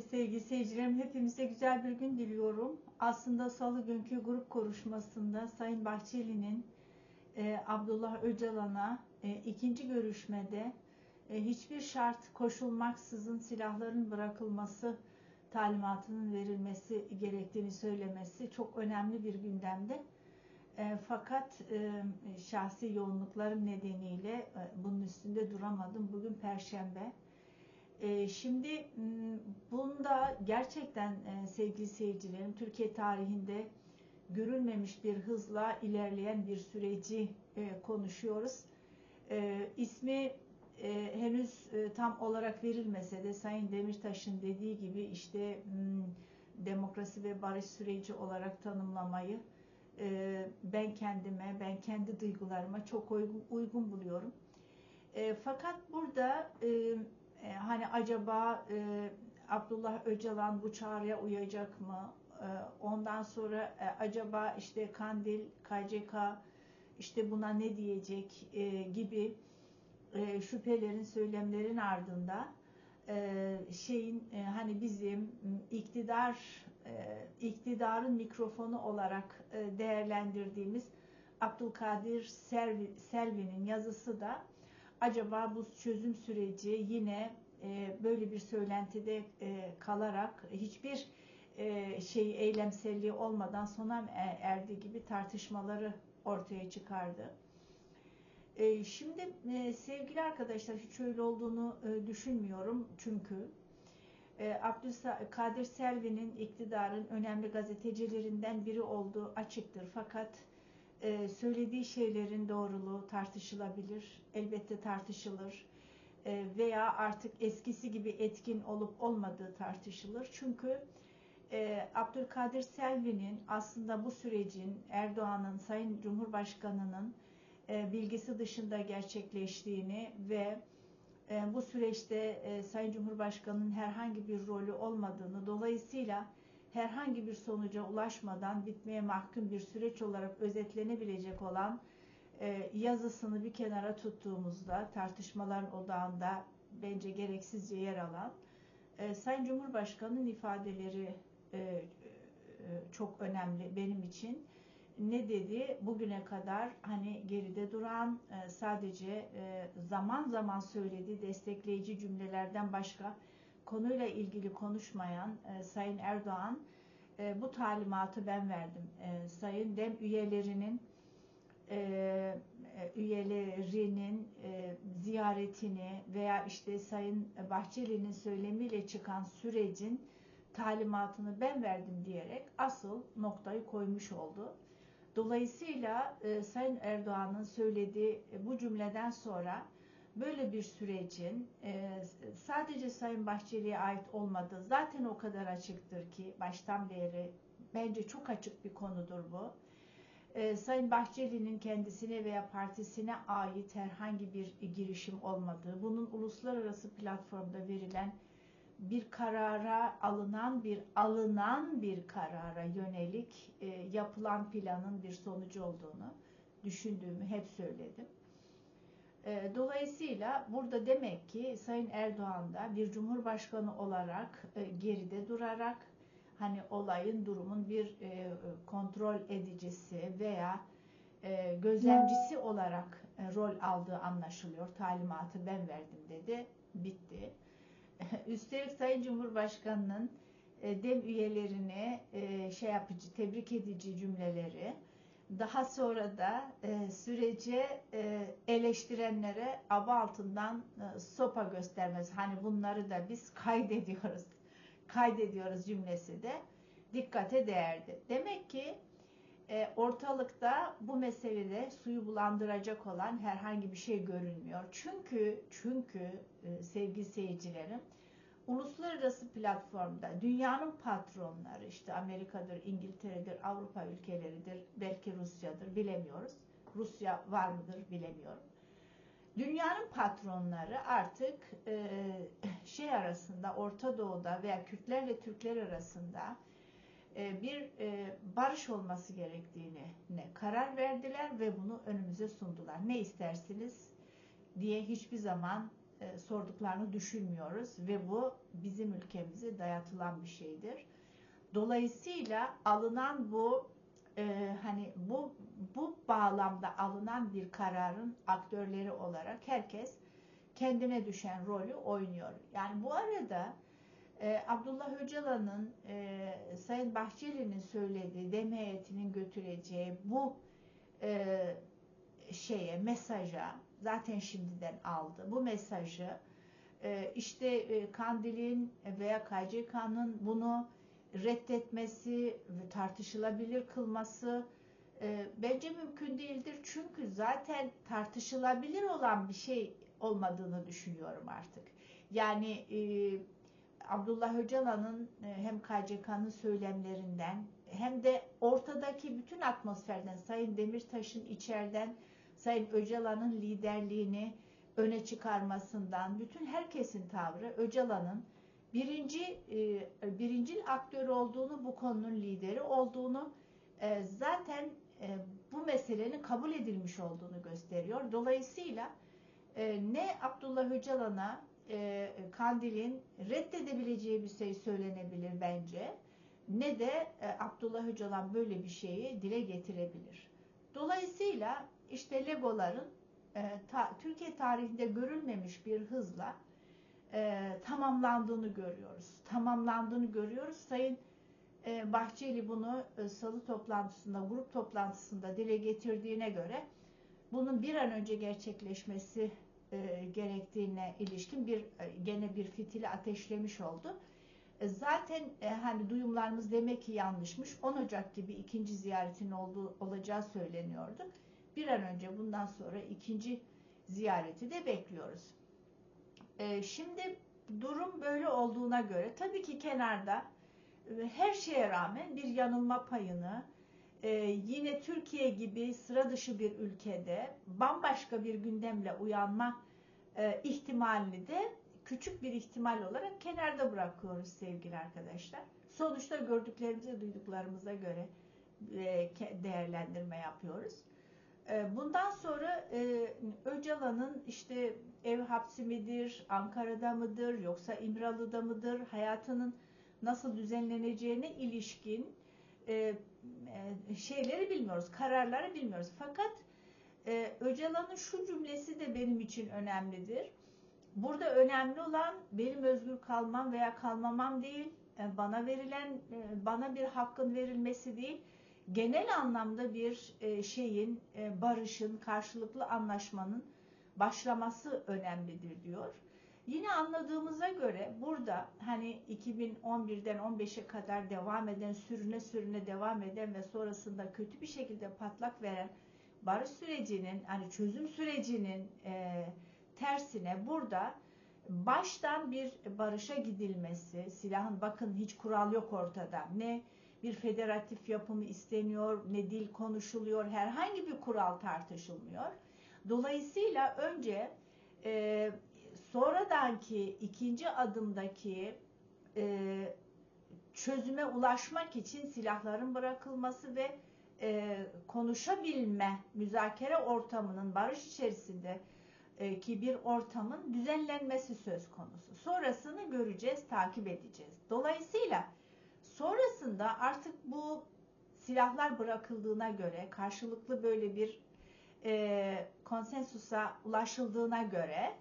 Sevgili seyircilerim hepimize güzel bir gün diliyorum. Aslında salı günkü grup konuşmasında Sayın Bahçeli'nin e, Abdullah Öcalan'a e, ikinci görüşmede e, hiçbir şart koşulmaksızın silahların bırakılması talimatının verilmesi gerektiğini söylemesi çok önemli bir gündemde. E, fakat e, şahsi yoğunluklarım nedeniyle e, bunun üstünde duramadım. Bugün Perşembe. E, şimdi bunda gerçekten e, sevgili seyircilerim Türkiye tarihinde görülmemiş bir hızla ilerleyen bir süreci e, konuşuyoruz. E, ismi e, henüz tam olarak verilmese de Sayın Demirtaş'ın dediği gibi işte demokrasi ve barış süreci olarak tanımlamayı ben kendime, ben kendi duygularıma çok uygun, uygun buluyorum. Fakat burada e, e, hani acaba e, Abdullah Öcalan bu çağrıya uyacak mı? E, ondan sonra e, acaba işte Kandil, KCK işte buna ne diyecek e, gibi e, şüphelerin, söylemlerin ardında e, şeyin e, hani bizim iktidar e, iktidarın mikrofonu olarak e, değerlendirdiğimiz Abdülkadir Selvi, Selvi'nin yazısı da acaba bu çözüm süreci yine e, böyle bir söylentide e, kalarak hiçbir e, şey eylemselliği olmadan sona erdi gibi tartışmaları ortaya çıkardı. E, şimdi e, sevgili arkadaşlar hiç öyle olduğunu e, düşünmüyorum çünkü e, Abdülkadir Selvi'nin iktidarın önemli gazetecilerinden biri olduğu açıktır. Fakat e, söylediği şeylerin doğruluğu tartışılabilir, elbette tartışılır e, veya artık eskisi gibi etkin olup olmadığı tartışılır. Çünkü e, Abdülkadir Selvi'nin aslında bu sürecin Erdoğan'ın, Sayın Cumhurbaşkanı'nın e, bilgisi dışında gerçekleştiğini ve e, bu süreçte Sayın Cumhurbaşkanı'nın herhangi bir rolü olmadığını, dolayısıyla herhangi bir sonuca ulaşmadan bitmeye mahkum bir süreç olarak özetlenebilecek olan e, yazısını bir kenara tuttuğumuzda tartışmaların odağında bence gereksizce yer alan e, Sayın Cumhurbaşkanı'nın ifadeleri e, e, çok önemli benim için. Ne dedi? Bugüne kadar hani geride duran e, sadece e, zaman zaman söylediği destekleyici cümlelerden başka konuyla ilgili konuşmayan e, Sayın Erdoğan e, bu talimatı ben verdim. E, Sayın DEM üyelerinin e, e, üyelerinin e, ziyaretini veya işte Sayın Bahçeli'nin söylemiyle çıkan sürecin talimatını ben verdim diyerek asıl noktayı koymuş oldu. Dolayısıyla e, Sayın Erdoğan'ın söylediği e, bu cümleden sonra böyle bir sürecin e, sadece Sayın Bahçeli'ye ait olmadığı zaten o kadar açıktır ki baştan beri bence çok açık bir konudur bu. E, Sayın Bahçeli'nin kendisine veya partisine ait herhangi bir girişim olmadığı, bunun uluslararası platformda verilen bir karara alınan bir alınan bir karara yönelik e, yapılan planın bir sonucu olduğunu düşündüğümü hep söyledim. E, dolayısıyla burada demek ki Sayın Erdoğan da bir cumhurbaşkanı olarak e, geride durarak hani olayın durumun bir e, kontrol edicisi veya gözlemcisi olarak rol aldığı anlaşılıyor. Talimatı ben verdim dedi. Bitti. Üstelik Sayın Cumhurbaşkanı'nın dem üyelerini şey yapıcı, tebrik edici cümleleri daha sonra da e, sürece e, eleştirenlere aba altından e, sopa göstermez. Hani bunları da biz kaydediyoruz. Kaydediyoruz cümlesi de dikkate değerdi. Demek ki e, ortalıkta bu meselede suyu bulandıracak olan herhangi bir şey görünmüyor. Çünkü çünkü e, sevgili seyircilerim uluslararası platformda dünyanın patronları işte Amerika'dır, İngiltere'dir, Avrupa ülkeleridir, belki Rusya'dır bilemiyoruz. Rusya var mıdır bilemiyorum. Dünyanın patronları artık e, şey arasında Orta Doğu'da veya Kürtlerle Türkler arasında e, bir e, barış olması gerektiğini ne karar verdiler ve bunu önümüze sundular. Ne istersiniz diye hiçbir zaman e, sorduklarını düşünmüyoruz ve bu bizim ülkemize dayatılan bir şeydir. Dolayısıyla alınan bu e, hani bu bu bağlamda alınan bir kararın aktörleri olarak herkes kendine düşen rolü oynuyor. Yani bu arada e, Abdullah Öcalan'ın e, Sayın Bahçeli'nin söylediği dem heyetinin götüreceği bu e, şeye mesaja zaten şimdiden aldı. Bu mesajı e, işte e, Kandil'in veya KCK'nın bunu reddetmesi tartışılabilir kılması e, bence mümkün değildir. Çünkü zaten tartışılabilir olan bir şey olmadığını düşünüyorum artık. Yani Abdullah Öcalan'ın hem KCK'nın söylemlerinden hem de ortadaki bütün atmosferden Sayın Demirtaş'ın içeriden Sayın Öcalan'ın liderliğini öne çıkarmasından bütün herkesin tavrı Öcalan'ın birinci e, birincil aktör olduğunu bu konunun lideri olduğunu e, zaten e, bu meselenin kabul edilmiş olduğunu gösteriyor. Dolayısıyla e, ne Abdullah Öcalan'a Kandil'in reddedebileceği bir şey söylenebilir bence ne de Abdullah Öcalan böyle bir şeyi dile getirebilir. Dolayısıyla işte Legoların e, ta, Türkiye tarihinde görülmemiş bir hızla e, tamamlandığını görüyoruz. Tamamlandığını görüyoruz. Sayın e, Bahçeli bunu e, salı toplantısında, grup toplantısında dile getirdiğine göre bunun bir an önce gerçekleşmesi e, gerektiğine ilişkin bir e, gene bir fitili ateşlemiş oldu. E, zaten e, hani duyumlarımız demek ki yanlışmış. 10 Ocak gibi ikinci ziyaretin olduğu olacağı söyleniyordu. Bir an önce bundan sonra ikinci ziyareti de bekliyoruz. E, şimdi durum böyle olduğuna göre tabii ki kenarda e, her şeye rağmen bir yanılma payını e, yine Türkiye gibi sıra dışı bir ülkede bambaşka bir gündemle uyanma e, ihtimalini de küçük bir ihtimal olarak kenarda bırakıyoruz sevgili arkadaşlar. Sonuçta gördüklerimize, duyduklarımıza göre e, değerlendirme yapıyoruz. E, bundan sonra e, Öcalan'ın işte ev hapsi midir, Ankara'da mıdır, yoksa İmralı'da mıdır, hayatının nasıl düzenleneceğine ilişkin şeyleri bilmiyoruz, kararları bilmiyoruz. Fakat Öcalan'ın şu cümlesi de benim için önemlidir Burada önemli olan benim özgür kalmam veya kalmamam değil, e, bana verilen, e, bana bir hakkın verilmesi değil, genel anlamda bir e, şeyin, barışın, karşılıklı anlaşmanın başlaması önemlidir diyor. Yine anladığımıza göre burada hani 2011'den 15'e kadar devam eden, sürüne sürüne devam eden ve sonrasında kötü bir şekilde patlak veren barış sürecinin, hani çözüm sürecinin e, Tersine burada baştan bir barışa gidilmesi, silahın bakın hiç kural yok ortada. Ne bir federatif yapımı isteniyor, ne dil konuşuluyor, herhangi bir kural tartışılmıyor. Dolayısıyla önce e, sonradanki ikinci adımdaki e, çözüme ulaşmak için silahların bırakılması ve e, konuşabilme, müzakere ortamının barış içerisinde e, ki bir ortamın düzenlenmesi söz konusu. Sonrasını göreceğiz, takip edeceğiz. Dolayısıyla sonrasında artık bu silahlar bırakıldığına göre karşılıklı böyle bir e, konsensusa ulaşıldığına göre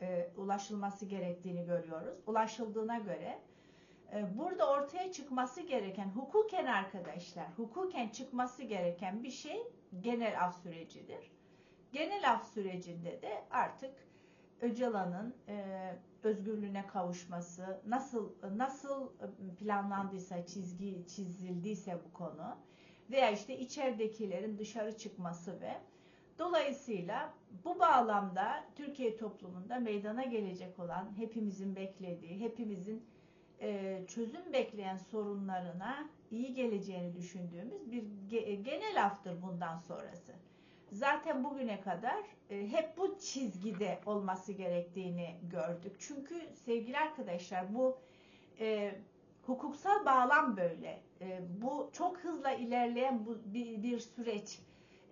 e, ulaşılması gerektiğini görüyoruz. Ulaşıldığına göre e, burada ortaya çıkması gereken hukuken arkadaşlar, hukuken çıkması gereken bir şey genel af sürecidir. Genel af sürecinde de artık Öcalan'ın e, özgürlüğüne kavuşması, nasıl nasıl planlandıysa, çizgi çizildiyse bu konu veya işte içeridekilerin dışarı çıkması ve dolayısıyla bu bağlamda Türkiye toplumunda meydana gelecek olan hepimizin beklediği, hepimizin e, çözüm bekleyen sorunlarına iyi geleceğini düşündüğümüz bir genel aftır bundan sonrası zaten bugüne kadar e, hep bu çizgide olması gerektiğini gördük. Çünkü sevgili arkadaşlar bu e, hukuksal bağlam böyle. E, bu çok hızla ilerleyen bu bir, bir süreç.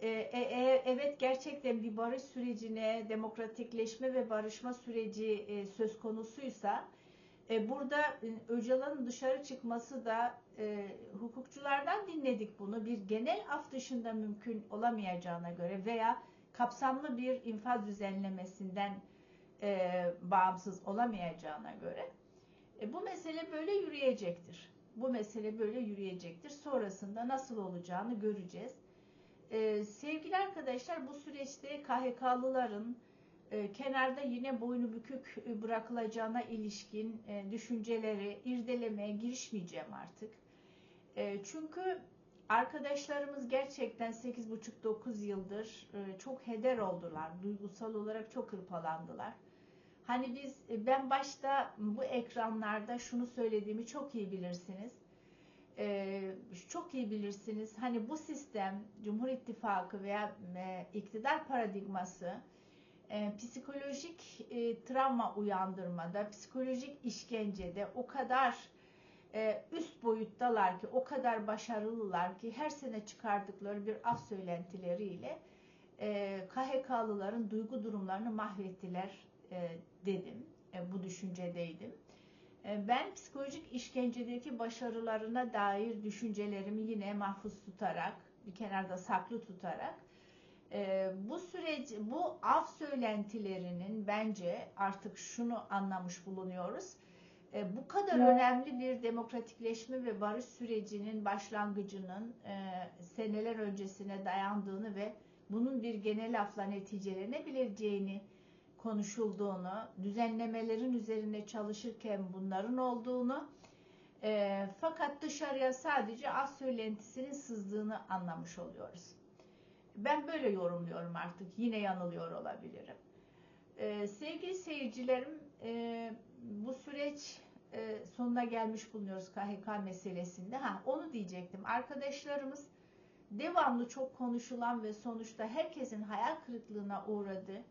E, e, e, evet gerçekten bir barış sürecine, demokratikleşme ve barışma süreci e, söz konusuysa e, burada e, Öcalan'ın dışarı çıkması da e, hukukçulardan dinledik bunu. Bir genel af dışında mümkün olamayacağına göre veya kapsamlı bir infaz düzenlemesinden e, bağımsız olamayacağına göre e, bu mesele böyle yürüyecektir. Bu mesele böyle yürüyecektir. Sonrasında nasıl olacağını göreceğiz. E, sevgili arkadaşlar bu süreçte KHK'lıların kenarda yine boynu bükük e, bırakılacağına ilişkin e, düşünceleri irdelemeye girişmeyeceğim artık. E, çünkü arkadaşlarımız gerçekten 8,5-9 yıldır e, çok heder oldular. Duygusal olarak çok hırpalandılar. Hani biz e, ben başta bu ekranlarda şunu söylediğimi çok iyi bilirsiniz. Ee, çok iyi bilirsiniz. Hani bu sistem Cumhur İttifakı veya e, iktidar paradigması e, psikolojik e, travma uyandırmada, psikolojik işkencede o kadar e, üst boyuttalar ki, o kadar başarılılar ki her sene çıkardıkları bir af söylentileriyle e, KHK'lıların duygu durumlarını mahvettiler e, dedim. E, bu düşüncedeydim. E, ben psikolojik işkencedeki başarılarına dair düşüncelerimi yine mahfuz tutarak, bir kenarda saklı tutarak bu süreç, bu af söylentilerinin bence artık şunu anlamış bulunuyoruz. bu kadar evet. önemli bir demokratikleşme ve barış sürecinin başlangıcının seneler öncesine dayandığını ve bunun bir genel afla neticelenebileceğini konuşulduğunu, düzenlemelerin üzerine çalışırken bunların olduğunu e, fakat dışarıya sadece az söylentisinin sızdığını anlamış oluyoruz. Ben böyle yorumluyorum artık. Yine yanılıyor olabilirim. E, sevgili seyircilerim e, bu süreç e, sonuna gelmiş bulunuyoruz KHK meselesinde. Ha, onu diyecektim. Arkadaşlarımız devamlı çok konuşulan ve sonuçta herkesin hayal kırıklığına uğradığı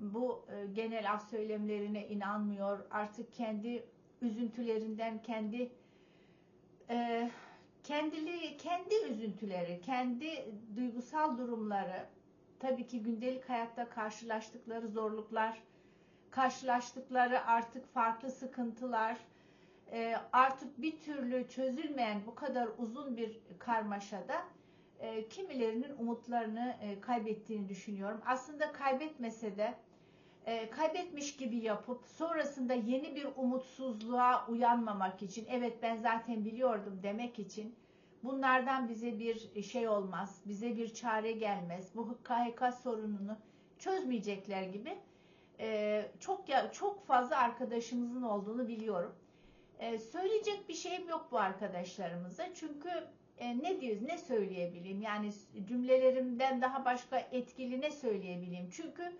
bu e, genel af söylemlerine inanmıyor. Artık kendi üzüntülerinden, kendi e, kendili kendi üzüntüleri, kendi duygusal durumları, tabii ki gündelik hayatta karşılaştıkları zorluklar, karşılaştıkları artık farklı sıkıntılar, e, artık bir türlü çözülmeyen bu kadar uzun bir karmaşada e, kimilerinin umutlarını e, kaybettiğini düşünüyorum. Aslında kaybetmese de e, kaybetmiş gibi yapıp sonrasında yeni bir umutsuzluğa uyanmamak için evet ben zaten biliyordum demek için bunlardan bize bir şey olmaz, bize bir çare gelmez, bu KHK sorununu çözmeyecekler gibi e, çok ya çok fazla arkadaşımızın olduğunu biliyorum. E, söyleyecek bir şeyim yok bu arkadaşlarımıza çünkü e, ne diyoruz, ne söyleyebileyim? Yani cümlelerimden daha başka etkili ne söyleyebileyim? Çünkü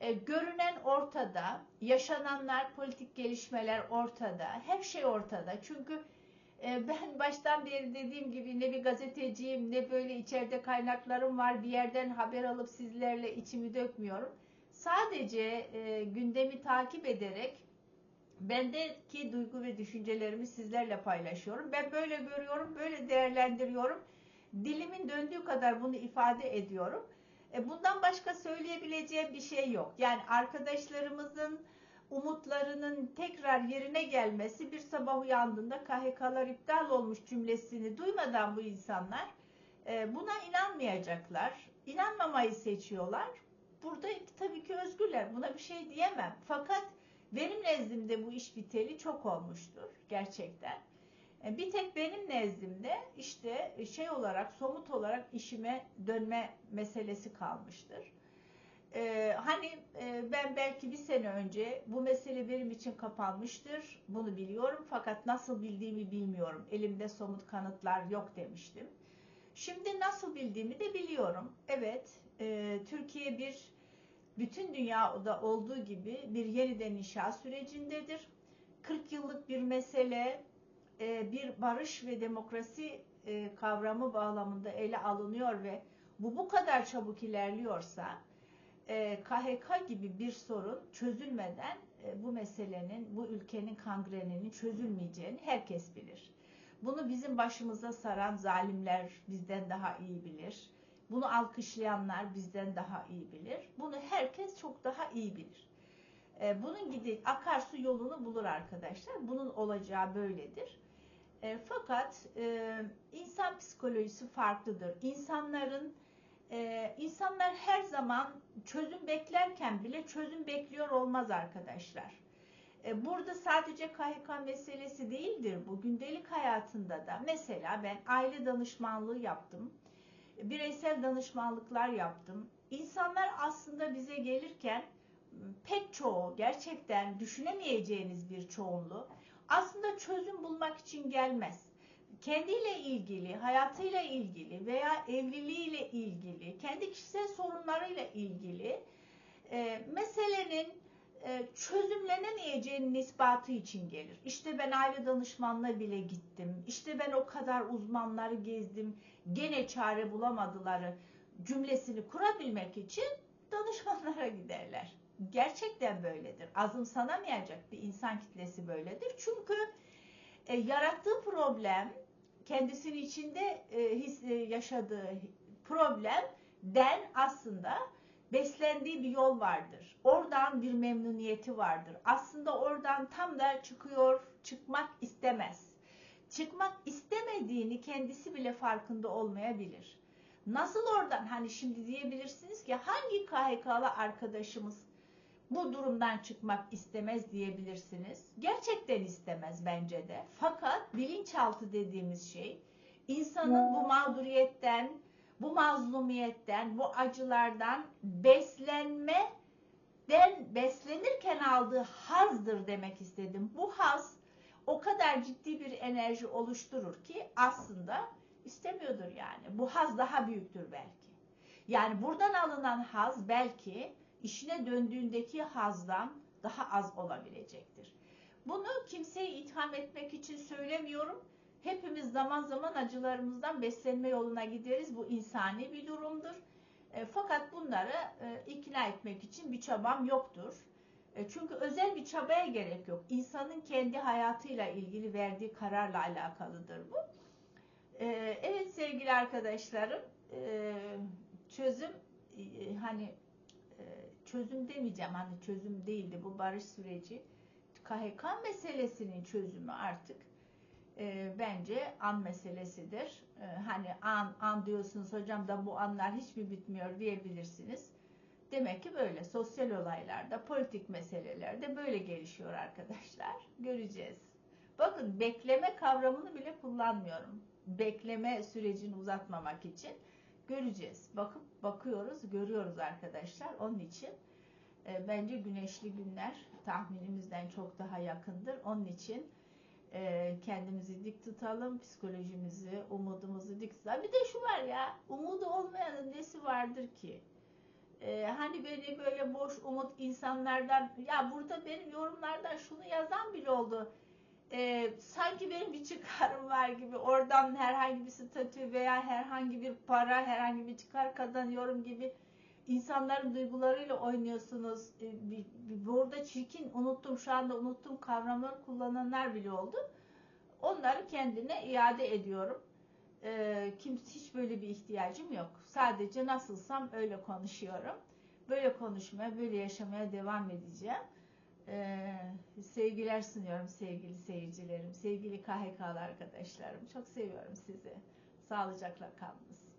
e, görünen ortada, yaşananlar, politik gelişmeler ortada, her şey ortada. Çünkü e, ben baştan beri dediğim gibi ne bir gazeteciyim, ne böyle içeride kaynaklarım var, bir yerden haber alıp sizlerle içimi dökmüyorum. Sadece e, gündemi takip ederek bendeki duygu ve düşüncelerimi sizlerle paylaşıyorum. Ben böyle görüyorum, böyle değerlendiriyorum. Dilimin döndüğü kadar bunu ifade ediyorum. E, bundan başka söyleyebileceğim bir şey yok. Yani arkadaşlarımızın umutlarının tekrar yerine gelmesi bir sabah uyandığında KHK'lar iptal olmuş cümlesini duymadan bu insanlar e, buna inanmayacaklar. İnanmamayı seçiyorlar. Burada tabii ki özgürler. Buna bir şey diyemem. Fakat benim nezdimde bu iş biteli çok olmuştur gerçekten. E, bir tek benim nezdimde işte şey olarak somut olarak işime dönme meselesi kalmıştır. Ee, hani e, ben belki bir sene önce bu mesele benim için kapanmıştır. Bunu biliyorum fakat nasıl bildiğimi bilmiyorum. Elimde somut kanıtlar yok demiştim. Şimdi nasıl bildiğimi de biliyorum. Evet, e, Türkiye bir bütün dünyada olduğu gibi bir yeniden inşa sürecindedir. 40 yıllık bir mesele e, bir barış ve demokrasi e, kavramı bağlamında ele alınıyor ve bu bu kadar çabuk ilerliyorsa e, KHK gibi bir sorun çözülmeden bu meselenin, bu ülkenin kangreninin çözülmeyeceğini herkes bilir. Bunu bizim başımıza saran zalimler bizden daha iyi bilir. Bunu alkışlayanlar bizden daha iyi bilir. Bunu herkes çok daha iyi bilir. E, bunun gibi akarsu yolunu bulur arkadaşlar. Bunun olacağı böyledir. E, fakat e, insan psikolojisi farklıdır. İnsanların e, insanlar her zaman çözüm beklerken bile çözüm bekliyor olmaz arkadaşlar. E, burada sadece KHK meselesi değildir bu. Gündelik hayatında da mesela ben aile danışmanlığı yaptım. Bireysel danışmanlıklar yaptım. İnsanlar aslında bize gelirken pek çoğu gerçekten düşünemeyeceğiniz bir çoğunluğu aslında çözüm bulmak için gelmez. Kendiyle ilgili, hayatıyla ilgili veya evliliğiyle ilgili, kendi kişisel sorunlarıyla ilgili e, meselenin e, çözümlenemeyeceğinin ispatı için gelir. İşte ben aile danışmanına bile gittim. İşte ben o kadar uzmanları gezdim. Gene çare bulamadıları cümlesini kurabilmek için danışmanlara giderler. Gerçekten böyledir. Azımsanamayacak bir insan kitlesi böyledir. Çünkü e, yarattığı problem kendisinin içinde e, his, e, yaşadığı problemden aslında beslendiği bir yol vardır. Oradan bir memnuniyeti vardır. Aslında oradan tam da çıkıyor, çıkmak istemez. Çıkmak istemediğini kendisi bile farkında olmayabilir. Nasıl oradan hani şimdi diyebilirsiniz ki hangi KHK'lı arkadaşımız bu durumdan çıkmak istemez diyebilirsiniz. Gerçekten istemez bence de. Fakat bilinçaltı dediğimiz şey insanın bu mağduriyetten, bu mazlumiyetten, bu acılardan beslenme den beslenirken aldığı hazdır demek istedim. Bu haz o kadar ciddi bir enerji oluşturur ki aslında istemiyordur yani. Bu haz daha büyüktür belki. Yani buradan alınan haz belki işine döndüğündeki hazdan daha az olabilecektir. Bunu kimseyi itham etmek için söylemiyorum. Hepimiz zaman zaman acılarımızdan beslenme yoluna gideriz. Bu insani bir durumdur. E, fakat bunları e, ikna etmek için bir çabam yoktur. E, çünkü özel bir çabaya gerek yok. İnsanın kendi hayatıyla ilgili verdiği kararla alakalıdır bu. E, evet sevgili arkadaşlarım, e, çözüm e, hani çözüm demeyeceğim hani çözüm değildi bu barış süreci. KHK meselesinin çözümü artık e, bence an meselesidir. E, hani an, an diyorsunuz hocam da bu anlar hiç mi bitmiyor diyebilirsiniz. Demek ki böyle sosyal olaylarda, politik meselelerde böyle gelişiyor arkadaşlar. Göreceğiz. Bakın bekleme kavramını bile kullanmıyorum. Bekleme sürecini uzatmamak için göreceğiz. Bakıp bakıyoruz, görüyoruz arkadaşlar. Onun için e, bence güneşli günler tahminimizden çok daha yakındır. Onun için e, kendimizi dik tutalım, psikolojimizi, umudumuzu dik tutalım. Bir de şu var ya, umudu olmayanın nesi vardır ki? E, hani beni böyle boş umut insanlardan, ya burada benim yorumlardan şunu yazan bile oldu. E, sanki benim bir çıkarım var gibi, oradan herhangi bir statü veya herhangi bir para, herhangi bir çıkar kazanıyorum gibi insanların duygularıyla oynuyorsunuz. E, burada çirkin, unuttum şu anda unuttum kavramları kullananlar bile oldu. Onları kendine iade ediyorum. E, kimse hiç böyle bir ihtiyacım yok. Sadece nasılsam öyle konuşuyorum. Böyle konuşmaya, böyle yaşamaya devam edeceğim. Ee, sevgiler sunuyorum sevgili seyircilerim, sevgili KHK'lı arkadaşlarım. Çok seviyorum sizi. Sağlıcakla kalınız.